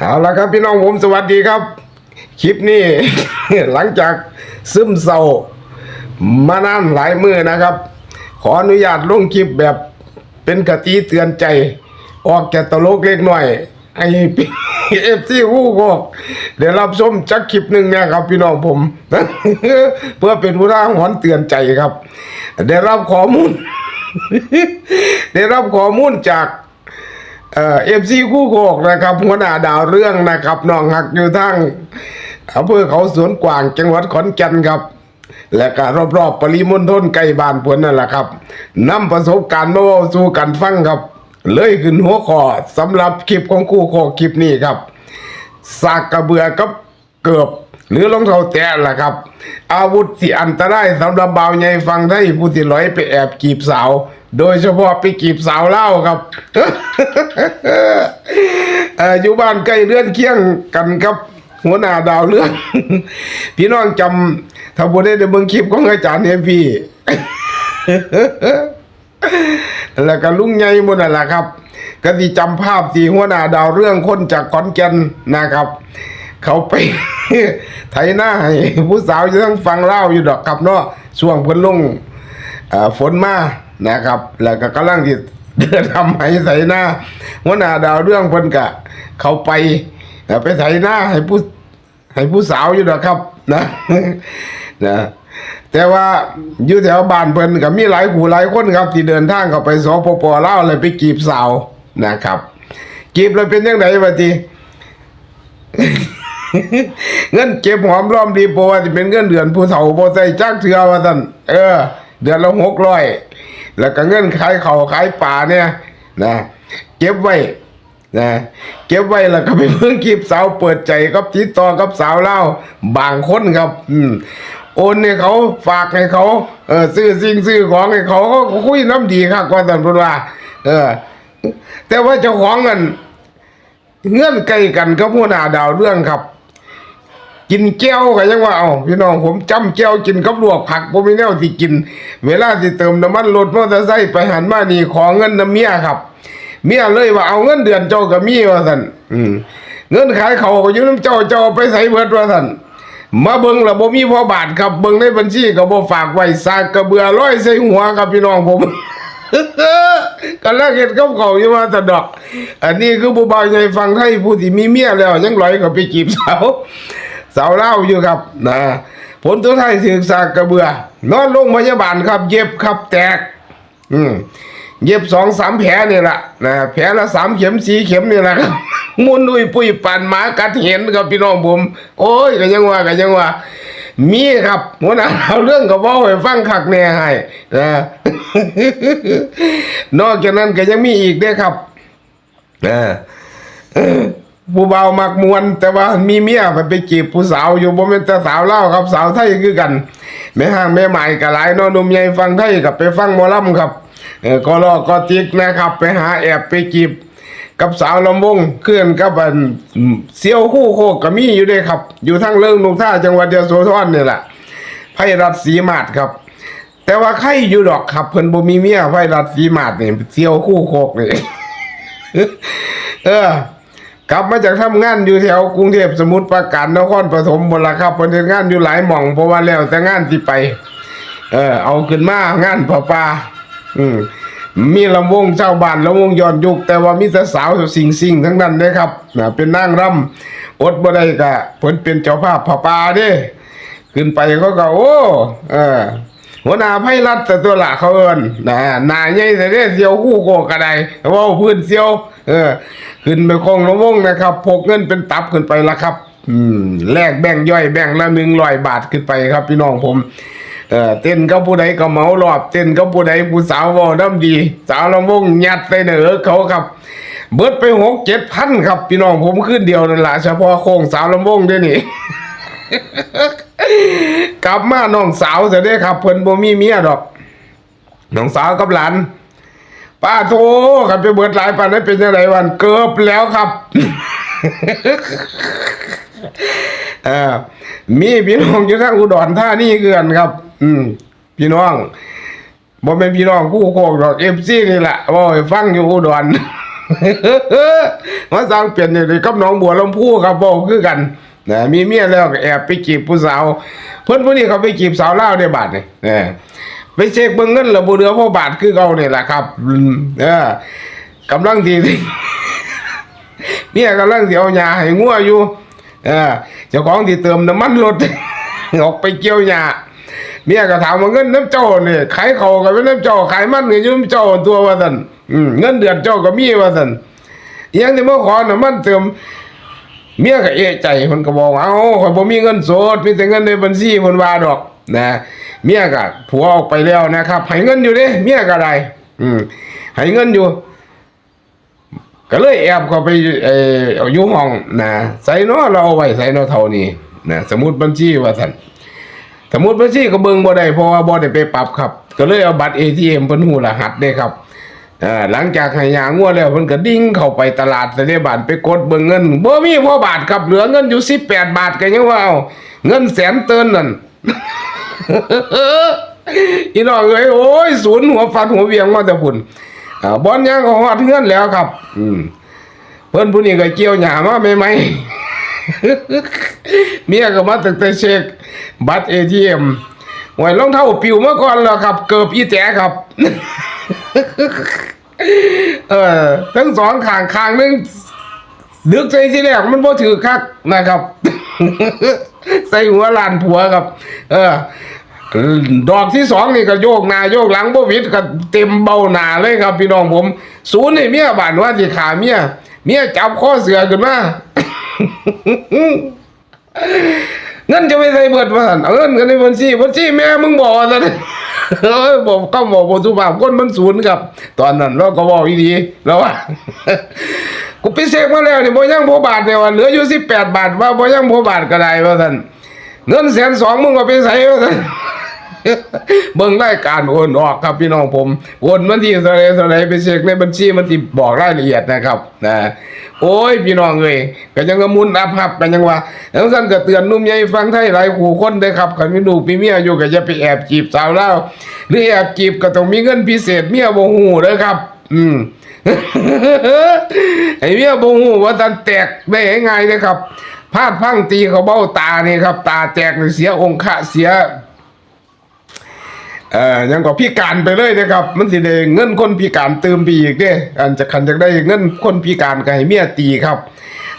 เอาละครับพี่น้องผมสวัสดีครับ คลิปนี้ หลังจากซึมเศร้ามานานหลายมือนะครับ ขออนุญาตลงคลิปแบบเป็นกติเตือนใจ ออกจากตลกเล็กหน่อย ไอ้เอฟซีฮู้กอกเดี๋ยวรับชมจักคลิปหนึ่งเนะครับพี่น้องผม เพื่อเป็นอุทางหรณ์เตือนใจครับ ได้รับข้อมูล ได้รับข้อมูลจาก เอ่อฟซีคู่โคกนะครับหัวหน้าดาวเรื่องนะครับน้องหักอยู่ทั้งอำเภอเขาสวนกวางจังหวัดขอนแก่นครับ และก็รอบๆปริมณฑลใกล้บ้านเพิ่นนั่นแหละครับนำประสบการณ์มาเว้าสู่กันฟังครับ เลยขึ้นหัวข้อสำหรับคลิปของคู่โคกคลิปนี้ครับสากกระเบือกับเกือบ หรือรองเท้าแตะล่ะครับ อาวุธที่อันตรายสำหรับบ่าวใหญ่ฟังได้ผู้ที่ลอยไปแอบจีบสาว โดยเฉพาะไปจีบสาวเล่าครับอยู่บ้านใกล้เรือนเคียงกันครับ หัวหน้าดาวเรื่องพี่น้องจำถ้าบ่ได้ได้เบิ่งคลิปของอาจารย์เฮยพี่แล้วก็ลุงใหญ่หมดนั่นแหละครับ ก็ที่จำภาพที่หัวหน้าดาวเรื่องคนจากขอนแก่นนะครับ เขาไป ไถหน้าให้ผู้สาวจะต้องฟังเล่าอยู่ดอกครับเนาะช่วงเพิ่นลงฝนมานะครับ แล้วก็กำลังที่เดินทำให้ไถหน้าหัวหน้าดาวเรื่องเพิ่นกะ เขาไปไปไถหน้าให้ผู้ให้ผู้สาวอยู่ดอกครับ นะนะแต่ว่าอยู่แถวบ้านเพิ่นก็มีหลายผู้หลายคนครับ ที่เดินทางเข้าไปสปปลาวเลยไปกีบสาวนะครับ กีบแล้วเป็นยังไงวะที เงินเก็บหอมรอมดีโปว่าสิเป็นเงินเดือนผู้เฒ่าบ่ใส่จักเทื่อว่าซั่นเออ เดือนละ600แล้วก็เงินขายเขาขายปลาเนี่ยนะเก็บไว้นะเก็บไว้แล้วก็ไปเพิ่งคลิปสาวเปิดใจกับติดต่อกับสาวเล่าบางคนครับ อืมโอนให้เขาฝากให้เขาเออซื้อสิ่งซื้อของให้เขาเขาก็คุยน้ำดีครับก็สันพุว่าเออ แต่ว่าเจ้าของกันเงื่อนไกลกันกับหัวหน้าดาวเรื่องครับ กินแก้วก็ยังว่าเอาพี่น้องผมจำแก้วกินกับลวกผักผมมีแนวสิกิน เวลาสิเติมน้ำมันรถมอเตอร์ไซค์ไปหันมานี่ขอเงินน้ำเมียครับ เมียเลยว่าเอาเงินเดือนเจ้ากับมีว่าสันอืมเงินขายเขาก็อยู่น้ำเจ้าเจ้าไปใส่เบิดว่าสันมาเบิ่งและบ่มีพอบาทครับเบิ่งในบัญชีก็บ่ฝากไว้ซากกระเบือร้อยใส่หัวครับพี่น้องผมกันแรกเห็นกับเขาอยู่มาแตะดอก อันนี้คือผู้บ่าวใหญ่ฟังไทยผู้ที่มีเมียแล้วยังลอยก็ไปจีบสาว สาวเล่าอยู่ครับนะผลตัวไทยถึงสากกระเบือ นอนโรงพยาบาลครับ เย็บครับแตก อืมเย็บสองสามแผลนี่แหละนะแผลละสามเข็มสี่เข็มนี่แหละครับมุนดุยปุยปันหมากัดเห็นครับพี่น้องผมโอ้ยก็ยังว่าก็ยังว่า มีครับหัวหน้าเอาเรื่องกับว่าให้ฟังคักแน่ให้นะนอกจากนั้นก็ยังมีอีกเด้อครับนะ ผู้เบาวมักมวน แต่ว่ามีเมียมันไปจีบผู้สาวอยู่บ่แม่นแต่สาวเล่าวครับสาวไทยคือกันแม่ห้างแม่ใหม่ก็หลายเน้อหนุ่มใหญ่ฟังไทยกับไปฟังหมอลำครับเออก็รอก็ติกนะครับ ไปหาแอบไปจีบกับสาวลำวงเคลื่อนกับอันเซียวคู่โคกก็มีอยู่เด้ครับ อยู่ทั้งเรื่องนุงท่าจังหวัดเดียวโสธรนี่แหละไพรัตศรีมาศครับ แต่ว่าใครอยู่ดอกครับเพิ่นบ่มีเมียไพรัตศรีมาศนี่เซียวคู่โคกนี่ เออ กลับมาจากทำงานอยู่แถวกรุงเทพสมุทรปราการนครปฐมหมดละครับเพิ่นเฮ็ดงานอยู่หลายหม่องเพราะว่าแล้วแต่งานที่ไป เออ เอาขึ้นมางานพ่อป่าอืมมีลำวงเจ้าบ้านลำวงย้อนยุคแต่ว่ามีแต่สาวสิงสิงทั้งนั้นเด้ครับนะเป็นนางรำอดบ่ได้ก็เพิ่นเป็นเจ้าภาพพ่อป่าเด้ขึ้นไปเขาก็โอ้เออหัวหน้าไพรัตแต่ตัวละเขาเอินนะหน้าใหญ่แต่เด้เสียวคู่โกกระไดเว่าพื้นเสียวเออขึ้นไปคงละวงนะครับพกเงินเป็นตับขึ้นไปละครับ อืมแลกแบ่งย่อยแบ่งละหนึ่งร้อยบาทขึ้นไปครับ พี่น้องผมเออเต้นกับผู้ใดก็เมารอบเต้นกับผู้ใดผู้สาววอน้ำดี สาวลำวงยัดใส่เหนือเขาครับ เบิดไปหกเจ็ดพันครับ พี่น้องผมขึ้นเดียวนั่นแหละเฉพาะโค้งสาวลำวงด้วยนี่กลับมาน้องสาวเสียได้ครับเพิ่นบ่มีเมียดอก น้องสาวกับหลาน ป้าโทกันไปเบิดหลายปานนั้นเป็นยังไงวันเกือบแล้วครับเออมีพี่น้องอยู่ทางอุดรธานีคือกันครับ อืม พี่น้องบ่เป็นพี่น้องคู่โคกดอก FC นี่แหละเว่าฟังอยู่อุดรมาสร้างเปลี่ยนนี่กับน้องบัวลำพูครับบอกคือกันนะมีเมียแล้วก็แอบไปจีบผู้สาว เพื่อนผู้นี้เขาไปจีบสาวเล่าวได้บาทเนี่เออ ไปเช็คเบิ่งเงินระบุเดือพ่อบาทคือเขาเนี่ยแหละครับเออกำลังทีเมียกำลังเสียวยาให้งัวอยู่เออเจ้าของที่เติมน้ำมันรถออกไปเกี่ยวยาเมียก็ถามว่าเงินน้ำเจ้าเนี่ยขายเขากับน้ำเจ้าขายมันเงินน้ำเจ้าตัวว่าสันเงินเดือนเจ้าก็มีว่าสันอิหยังที่เมาขอน้ำมันเติมเมียก็เอะใจมันก็บอกเอาข่อยบ่มีเงินสดมีแต่เงินในบัญชีเพิ่นว่าดอก นะ เมียก็ผัวออกไปแล้วนะครับให้เงินอยู่เด้เมียก็ได้ อืมให้เงินอยู่ ก็เลยแอบเข้าไปเอออายู่ห้องนะใส่เนาะเราเอาไว้ใส่เนาะเท่านี้นะสมุดบัญชีว่าซั่นสมุดบัญชีก็เบิ่งบ่ได้เพราะว่าบ่ได้ไปปรับครับ ก็เลยเอาบัตร ATM เพิ่นหูรหัสได้ครับหลังจากห้ยางัวแล้วเพิ่นก็ดิ่งเข้าไปตลาดเสด็บานไปกดเบิ่งเงินบ่มีพอบาทครับเหลือเงินอยู่18บาทก็ยังว่าเอาเงินแสนเตินนั่น อีน้องเอ้ยโอ้ยศูนย์หัวฟันหัวเวียงมาแต่พุ่นอ่าบอลยังก็ฮอดเงินแล้วครับ อืมเพิ่นผู้นี้ก็เกี่ยวหญ้ามาใหม่ๆเมียก็มาตั้งแต่เช็คบัตร ATM ไว้รองเท้าปิวเมาก่อนแล้วครับ เกือบอีแต๋ครับ เออทั้งสองข้างข้างนึงดึกใจที่แรกมันบ่ถือคักนะครับ ใส่หัวลานผัวครับ เออ ดอกที่สองนี่ก็โยกหน้าโยกหลังบวิดก็เต็มเบ้าหนาเลยครับ พี่น้องผม ศูนย์นี่เมียบ้านว่าสิขาเมียเมียจับข้อเสือขึ้นมาเงินจะไม่ใส่เบิดว่านเอาเงินกันในบัญชีบัญชีแม่มึงบอกว่าซั่นเออบอกก็บอกบ่สุภาพคนมันศูนย์ครับ ตอนนั้นเราก็บอกอีดีแล้วว่า กูไปเช็คมาแล้วนี่บ่ยังบ่บาทเนี่ยว่าเหลืออยู่18บแปดบาทว่าบ่ยังบ่บาทก็ได้ว่าซั่นเงินแสนสองมึงก็ไปใส่ว่าซั่นเบิ่งรายการโอนออกครับพี่น้องผมโอนวันที่เท่าไหรเท่าไหรไปเช็คในบัญชีมันสิบอกรายละเอียดนะครับนะโอ้ยพี่น้องเอ้ยก็ยังกระมุนอับหับกันยังว่าแล้วสั่นก็เตือนนุ่มใหญ่ฟังไทยหลายคู่คนเด้ครับคันมีลูกมีเมียอยู่ก็อย่าไปแอบจีบสาวเล่าวหรือแอบจีบก็ต้องมีเงินพิเศษเมียบ่ฮู้เด้อครับ อืม ไอ้เมียบ่ฮู้ว่าตันแตกได้ง่ายเด้อครับพลาดพังตีเขาเบ้าตานี่ครับ ตาแตกนี่เสียองค์ะเสียเอ่อยังก็พิการไปเลยนะครับ มันสิได้เงินคนพิการเติมไปอีกเด้อันจะคันจะได้เงินคนพิการก็ให้เมียตีครับ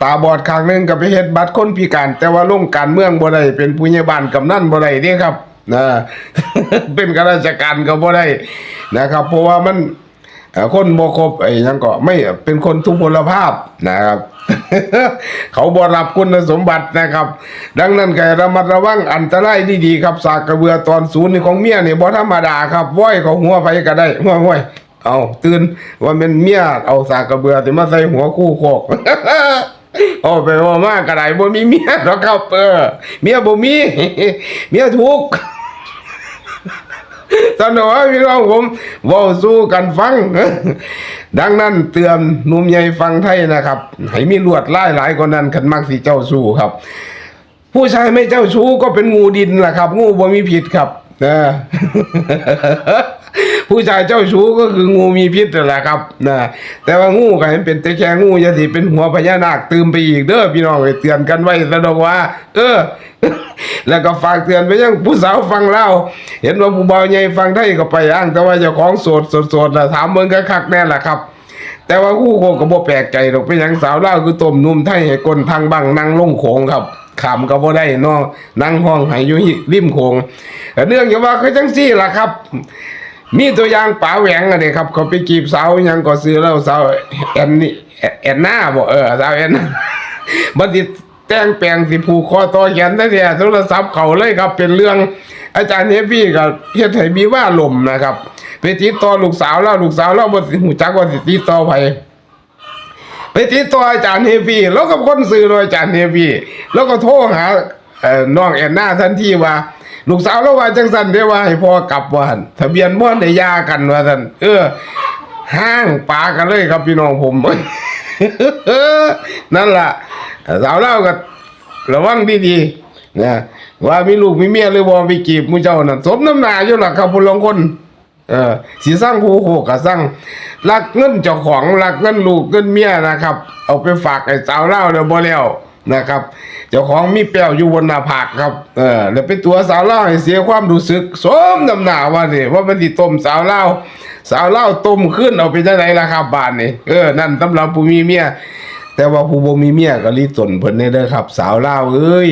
ตาบอดข้างหนึงก็ไปเฮ็ดบัตรคนพิการ แต่ว่าลงการเมืองบ่ได้เป็นผู้ใหญ่บ้านกำนันบ่ได้เด้ครับนะเป็นข้าราชการก็บ่ได้นะครับ เพราะว่ามัน เอ่อคนบ่ครบไอ้หยังก็ไม่เป็นคนทุพพลภาพนะครับ เขาบ่รับคุณสมบัตินะครับ ดังนั้นก็ระมัดระวังอันตรายดีๆครับสากกระเบือตอนศูนย์นี่ของเมียนี่บ่ธรรมดาครับว้อยเขาหัวไปก็ได้ห้วยห้วยเอาตื่นว่าเป็นเมียเอาสากกระเบือสิมาใส่หัวคู่โคกโอ้ไปว่ามากกระไรบ่มีเมียหรอกครับเออเมียบ่มี เมียทุกข์ สนอพี่น้องผมว่าสู้กันฟัง ดังนั้นเตือนนุ่มใหญ่ฟังไทยนะครับ ให้มีลวดลายหลายกว่านั้นขันมักสิเจ้าสู้ครับ ผู้ชายไม่เจ้าชู้ก็เป็นงูดินแหละครับ งูบ่มีผิดครับนะ ผู้ชายเจ้าชู้ก็คืองูมีพิษนั่นแหละครับนะแต่ว่างูก็ให้เป็นแต่แค่งูอย่าสิเป็นหัวพญานาคตืมไปอีกเด้อพี่น้องเตือนกันไว้ซะดอกว่า เออ แล้วก็ฝากเตือนไปยังผู้สาวฟังเล่าเห็นว่าผู้บ่าวใหญ่ฟังไทยก็ไปอ้าง แต่ว่าเจ้าของโสดโสดๆนะถามเบิ่งคักแน่ล่ะครับแต่ว่าคู่โคงก็บ่แปลกใจดอกเป็นหยังสาวเล่าคือต้มนุ่มไทยให้คนทางบังนั่งลงโขงครับขำก็บ่ได้นาะนั่งห้องให้อยู่ริมโขงแต่เนื่องจากว่าคือจังซี่ล่ะครับ มีตัวอย่างป๋าแหวงอะเด้ครับ เขาไปจีบสาวยังก็ซื้อแล้วสาวแอนนี่แอนนาบ่เออสาวแอนนาบัดนี้แต่งแปลงสิผูกคอต่อแขนได้แต่โทรศัพท์เขาเลยครับ เป็นเรื่องอาจารย์เฮฟวี่กับเฮ็ดให้มีว่าลมนะครับไปติดต่อลูกสาวแล้วลูกสาวแล้วบ่สิหูจักว่าสิติดต่อไผไปติดต่ออาจารย์เฮฟวี่แล้วก็คนซื้อโดยอาจารย์เฮฟวี่แล้วก็โทรหาเออน้องแอนนาทันทีว่า ลูกสาวแล้วว่าจังสันเด้ว่าให้พ่อกลับว่านทะเบียนบ่ได้ยากันว่าซั่นเออ ห้างปากันเลยครับพี่น้องผมนั่นล่ะสาวเล่าก็ระวังดีๆนะว่ามีลูกมีเมียหรือบ่ไปจีบมูเจ้านั่นสมน้ำหนาอยู่ล่ะครับผู้ลงคนเออสีสร้างคู่โหกก็สร้างรักเงินเจ้าของรักเงินลูกเงินเมียนะครับ เอาไปฝากไอ้สาวเล่าเดี๋ยวบ่แล้ว นะครับ เจ้าของมีแป้วอยู่บนหน้าผากครับ เออแล้วไปตัวสาวเล่าให้เสียความรู้สึกสมน้ำหน้าว่านี่ว่ามันสิต้มสาวเล่าสาวเล่าต้มขึ้นเอาไปจังไดล่ะครับบานนี่เออนั่นสำหรับผู้มีเมียแต่ว่าผู้บ่มีเมียก็รีตนเพิ่นเด้อครับ สาวเล่าเอ้ย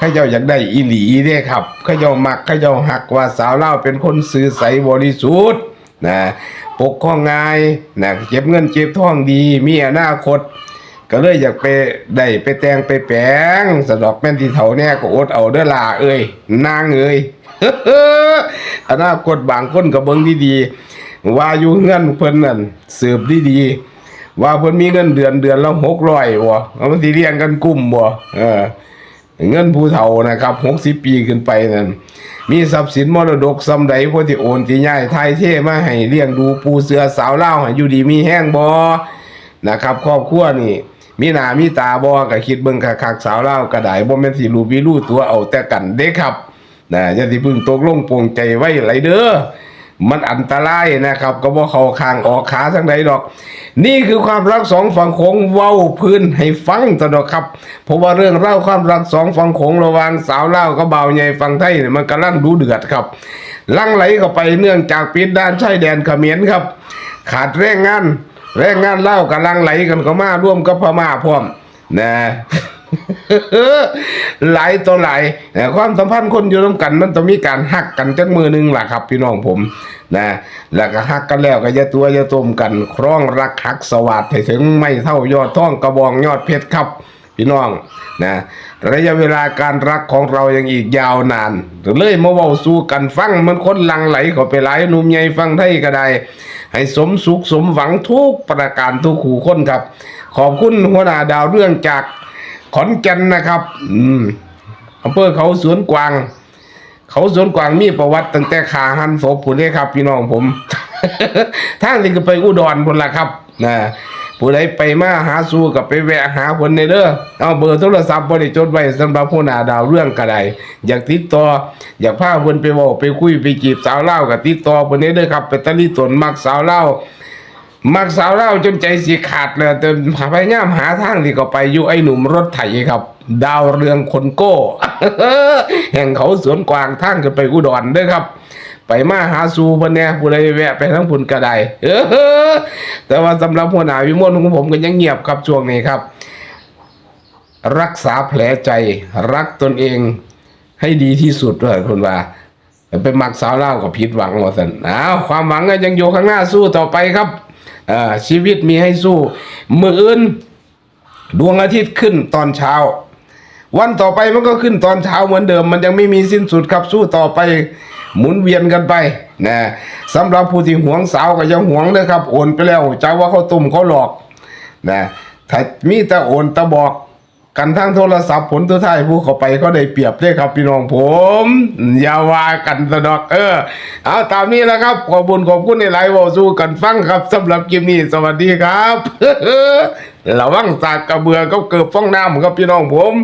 ข้าเจ้าอยากได้อีหลีเด้ครับข้าเจ้ามักข้าเจ้าหักว่าสาวเล่าเป็นคนซื่อใสบริสุทธิ์นะปกครองง่ายนะเก็บเงินเก็บทองดี มีอนาคต ก็เลยอยากไปได้ไปแต่งไปแปลงสะดอกแม่นที่เถาแน่ก็อดเอาเด้อล่ะเอ้ยนางเอ้ยอนาคตบางคนก็เบิ่งดีๆว่าอยู่เงินเพิ่นนั่นสืบดีๆว่าเพิ่นมีเงินเดือนเดือนละ600บ่เอามันสิเลี้ยงกันกลุ่มบ่เออเงินผู้เฒ่านะครับหกสิบปีขึ้นไปนั่นมีทรัพย์สินมรดกสำใดพวกที่โอนที่ย้ายทายเท่มาให้เลี้ยงดูปูเสือสาวเล่าให้อยู่ดีมีแห้งบอนะครับครอบครัวนี่ มีหน้ามีตาบอก็คิดเบิ่งคักสาวเล่าวก็ไดบ่แม่นสิรู้วิรู้ตัวเอาแต่กันเด้ครับนะอย่าสิพึ่งตกลงปรงใจไว้ไหลเด้อมันอันตรายนะครับ ก็บ่เข้าข้างออกขาทั้งใดดอก นี่คือความรักสองฝั่งโขงเว้าพื้นให้ฟังตลอดครับ เพราะว่าเรื่องเล่าความรักสองฝั่งโขงระหว่างสาวเล่ากับบ่าวใหญ่ฝั่งไทยเนี่ยมันกำลังดูเดือดครับลังไหลเข้าไปเนื่องจากปิดด้านชายแดนเขมรครับ ขาดแรงงาน แรงงานเล่าวกำลังไหลกันเข้ามาร่วมกับพม่าพร้อมนะ หลายต่อหลายแต่ความสัมพันธ์คนอยู่ร่วมกัน มันต้องมีการหักกันจักมือหนึงล่ะครับ พี่น้องผมนะแล้วก็หักกันแล้วก็จะตัวจะต้มกันครองรักหักสวัสดิ์ให้ถึงไม่เท่ายอดท่องกระบองยอดเพชรครับ พี่น้องนะระยะเวลาการรักของเรายังอีกยาวนานเลยมาเว้าสู้กันฟังมันคนลังไหลเข้าไปหลายหนุ่มใหญ่ฟังไทยก็ได้ ให้สมสุขสมหวังทุกประการทุกขู่คนครับ ขอบคุณหัวหน้าดาวเรื่องจากขอนแก่นนะครับอืมอำเภอเขาสวนกวาง เขาสวนกวางมีประวัติตั้งแต่ขาหันศพผู้นี้ครับ พี่น้องผมทางนี้ก็ไปอุดรพุ่นละครับนะ ผู้ใดไปมาหาสู่กับไปแวะหาผลในเด้อเอาเบอร์โทรศัพท์บริจดไว้สำหรับผู้หนาดาวเรื่องกระไดอยากติดต่ออยากพาเพิ่นไปเว้าไปคุยไปจีบสาวเล่ากับติดต่อเพิ่นได้เด้อครับไปตะลิตนมักสาวเล่ามักสาวเล่าจนใจสิขาดเลยแต่พยายามหาทางที่ก็ไปอยู่ไอ้หนุ่มรถไถครับ ดาวเรืองคนโก้ แห่งเขาสวนกวางทางกันไปอุดรเด้อครับ ไปมาหาสู่เพิ่นแน่ผู้ใดแวะไปทั้งพุ่นก็ได้เออแต่ว่าสำหรับหัวหน้าวิมลของผมก็ยังเงียบครับช่วงนี้ครับ รักษาแผลใจ รักตนเองให้ดีที่สุดด้วยคุณว่าไปมักสาวเล่ากับผิดหวังว่าสันอ้าวความหวังก็ยังอยู่ข้างหน้าสู้ต่อไปครับอชีวิตมีให้สู้ มืออื่น ดวงอาทิตย์ขึ้นตอนเช้า วันต่อไปมันก็ขึ้นตอนเช้าเหมือนเดิม มันยังไม่มีสิ้นสุดครับสู้ต่อไป หมุนเวียนกันไปนะสำหรับผู้ที่หวงสาวก็ยังหวงเลยครับโอนไปแล้วจ้าว่าเขาตุ่มเขาหลอกนะถ้ามีแต่โอนตะบอกกันทางโทรศัพท์ผลตัวท้ายผู้เข้าไปเขาได้เปรียบเด้ครับพี่น้องผม อย่าว่ากันสะดอกเออ เอาตามนี้แล้วครับ ขอบคุญขอบคุณในไลฟ์วอสู้กันฟังครับสำหรับคลิปนี้สวัสดีครับระวังสากกระเบือก็เกิดฟ้องน้ำครับพี่น้องผม